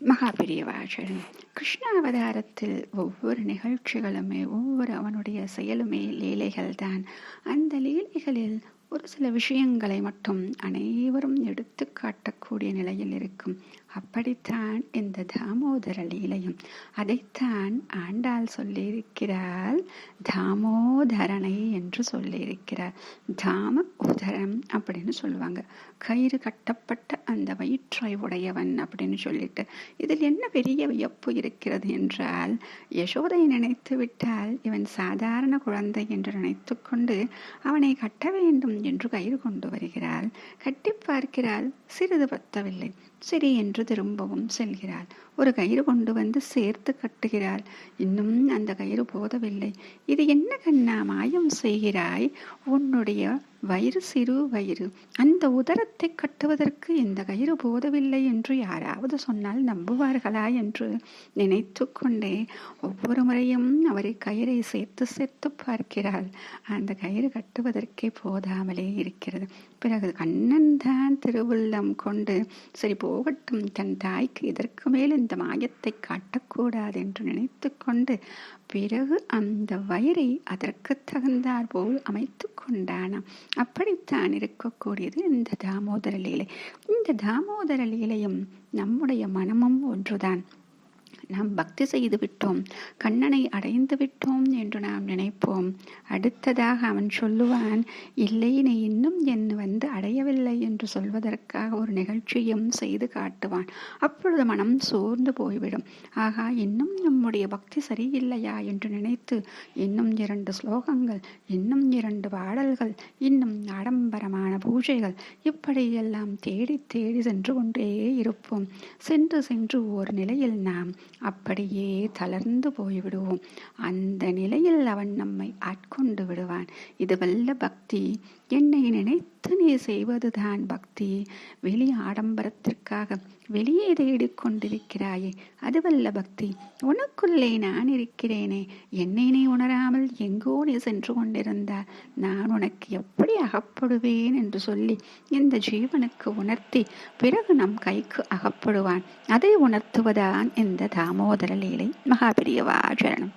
மகாபிரியவாச்சரன் கிருஷ்ணாவதாரத்தில் ஒவ்வொரு நிகழ்ச்சிகளுமே ஒவ்வொரு அவனுடைய செயலுமே லீலைகள் தான் அந்த லீலைகளில் ஒரு சில விஷயங்களை மட்டும் அனைவரும் எடுத்து காட்டக்கூடிய நிலையில் இருக்கும். அப்படித்தான் இந்த தாமோதர லீலையும் அதைத்தான் ஆண்டாள் சொல்லியிருக்கிறாள் தாமோதரனை என்று சொல்லியிருக்கிறார் தாம உதரம் அப்படின்னு சொல்லுவாங்க. கயிறு கட்டப்பட்ட அந்த வயிற்றை உடையவன் அப்படின்னு சொல்லிட்டு இதில் என்ன பெரிய வியப்பு இருக்கிறது என்றால் யசோதை நினைத்து விட்டால் இவன் சாதாரண குழந்தை என்று நினைத்து கொண்டு அவனை கட்ட வேண்டும் என்று கயிறு கொண்டு வருகிறாள். கட்டி பார்க்கிறாள் சிறிது பத்தவில்லை. சரி என்று திரும்பவும் செல்கிறாள். ஒரு கயிறு கொண்டு வந்து சேர்த்து கட்டுகிறாள். இன்னும் அந்த கயிறு போதவில்லை. இது என்ன கண்ணா? மாயம் செய்கிறாய். உன்னுடைய வயிறு சிறு வயிறு. அந்த உதரத்தை கட்டுவதற்கு இந்த கயிறு போதவில்லை என்று யாராவது சொன்னால் நம்புவார்களா என்று நினைத்து கொண்டே ஒவ்வொரு முறையும் அவரை கயிறை சேர்த்து சேர்த்து பார்க்கிறாள். அந்த கயிறு கட்டுவதற்கே போதாமலே இருக்கிறது. பிறகு கண்ணன் தான் திருவுள்ளம் கொண்டு சரி போகட்டும் தன் தாய்க்கு இதற்கு மேல் இந்த மாயத்தை காட்டக்கூடாது என்று நினைத்து கொண்டு பிறகு அந்த வயிறை அதற்கு தகுந்தார் போல் அமைத்து கொண்டானாம். அப்படித்தான் இருக்கக்கூடியது இந்த தாமோதர லீலை. இந்த தாமோதர லீலையும் நம்முடைய மனமும் ஒன்றுதான். நாம் பக்தி செய்து விட்டோம் கண்ணனை அடைந்து விட்டோம் என்று நாம் நினைப்போம். அடுத்ததாக அவன் சொல்லுவான் இல்லை நீ இன்னும் என் வந்து அடையவில்லை என்று சொல்வதற்காக ஒரு நிகழ்ச்சியும் செய்து காட்டுவான். அப்பொழுது மனம் சோர்ந்து போய்விடும். ஆகா இன்னும் நம்முடைய பக்தி சரியில்லையா? என்று நினைத்து இன்னும் இரண்டு ஸ்லோகங்கள் இன்னும் இரண்டு பாடல்கள் இன்னும் ஆடம்பரமான பூஜைகள் இப்படியெல்லாம் தேடி தேடி சென்று கொண்டே இருப்போம். சென்று சென்று ஒரு நிலையில் நாம் அப்படியே தளர்ந்து போய்விடுவோம். அந்த நிலையில் அவன் நம்மை ஆட்கொண்டு விடுவான். இது வல்ல பக்தி. என்னை நினைத்து நீ செய்வதுதான் பக்தி. வெளி ஆடம்பரத்திற்காக வெளியே தேடிக்கொண்டிருக்கிறாயே அதுவல்ல பக்தி. உனக்குள்ளே நான் இருக்கிறேனே என்னை நீ உணராமல் எங்கோ நீ சென்று கொண்டிருந்தால் நான் உனக்கு எப்படி அகப்படுவேன் என்று சொல்லி இந்த ஜீவனுக்கு உணர்த்தி பிறகு நம் கைக்கு அகப்படுவான். அதை உணர்த்துவதான் இந்த தாமோதர லீலை மகாபிரியவாச்சரணம்